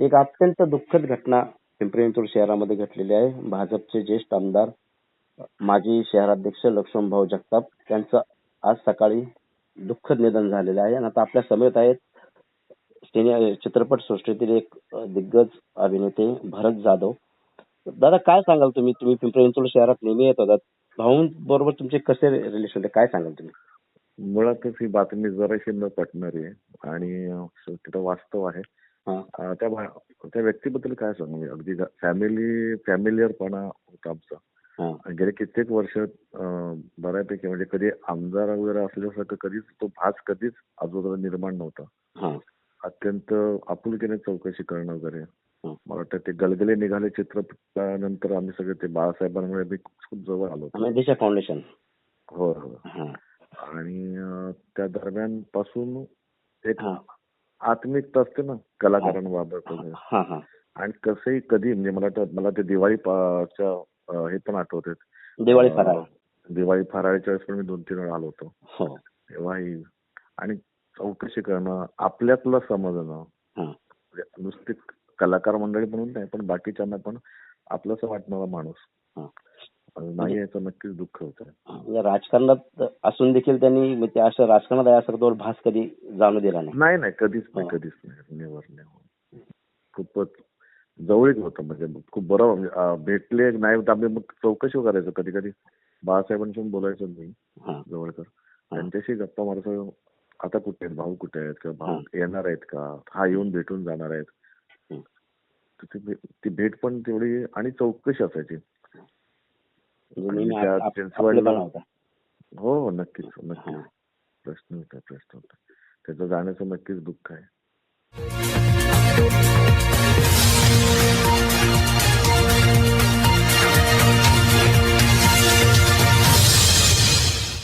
एक अत्यंत दुःखद घटना पिंपरी चिंचवड शहरामध्ये घडलेली आहे. भाजपचे ज्येष्ठ आमदार माजी शहराध्यक्ष लक्ष्मणभाऊ जगताप यांचं आज सकाळी दुःखद निधन झालेलं आहे. आणि आता आपल्या समेत आहेत सिने चित्रपट सृष्टीतील एक अ, दिग्गज अभिनेते भरत जाधव. दादा काय सांगाल तुम्ही? तुम्ही पिंपरी चिंचवड शहरात नेहमी येत होतात. भाऊंबरोबर तुमचे कसे रिलेशन काय सांगाल तुम्ही? मुळातच ही बातमी जराशी न पटणारी आहे. आणि अं, तिथं वास्तव आहे. त्या व्यक्तीबद्दल काय सांगू मी? अगदी फॅमिली फॅमिलियरपणा होता आमचा. हा. आणि गेले कित्येक वर्ष बऱ्यापैकी म्हणजे कधी आमदार वगैरे असल्यासारखं कधीच तो भास कधीच अगोदर निर्माण नव्हता. अत्यंत आपुलकीने चौकशी करणं वगैरे. मला वाटतं ते गलगले निघाले चित्रपटानंतर आम्ही सगळे ते बाळासाहेबांमुळे खूप जवळ आलो फाउंडेशन. हो हो. आणि त्या दरम्यानपासून एक आत्मिकता असते ना कलाकारांबाबत वगैरे हा हा. आणि कसंही कधी म्हणजे मला वाटतं मला ते दिवाळी पा- च्या अं, हे पण आठवते दिवाळी फराळ. दिवाळी फराळीच्या वेळेस पण मी दोन तीन वेळा आलो होतो. हो. तेव्हाही. आणि चौकशी करणं आपल्यातलं समजणं. हा. म्हणजे नुसते कलाकार मंडळी म्हणून नाही पण बाकीच्यांना पण आपलंसं वाटणारा माणूस. नाही याचं नक्कीच दुःख होतं. म्हणजे राजकारणात असून देखील त्यांनी म्हणजे ते असं राजकारणात आहे तो भास कधी जाणू दिला नाही? नाही नाही कधीच नाही हा. कधीच नाही. नेवर नाही खूपच जवळीक होतं म्हणजे खूप बरं म्हणजे भेटले नाही आम्ही मग चौकशी करायचो. कधी कधी बाळासाहेबांशी बोलायचो मी जवळकर. त्यांच्याशी गप्पा मारायचो. आता कुठे आहेत? भाऊ कुठे आहेत? किंवा भाऊ. येणार आहेत का? हा येऊन भेटून जाणार आहेत. ती भेट पण तेवढी आणि चौकशी असायची म्हणजे आणि नेहमी त्या आप- आप- चिंचवडला- आपलेपणा होता हो हो नक्कीच नक्कीच. प्रश्न होता प्रश्न होता. त्याचं जाण्याचं नक्कीच दुःख आहे.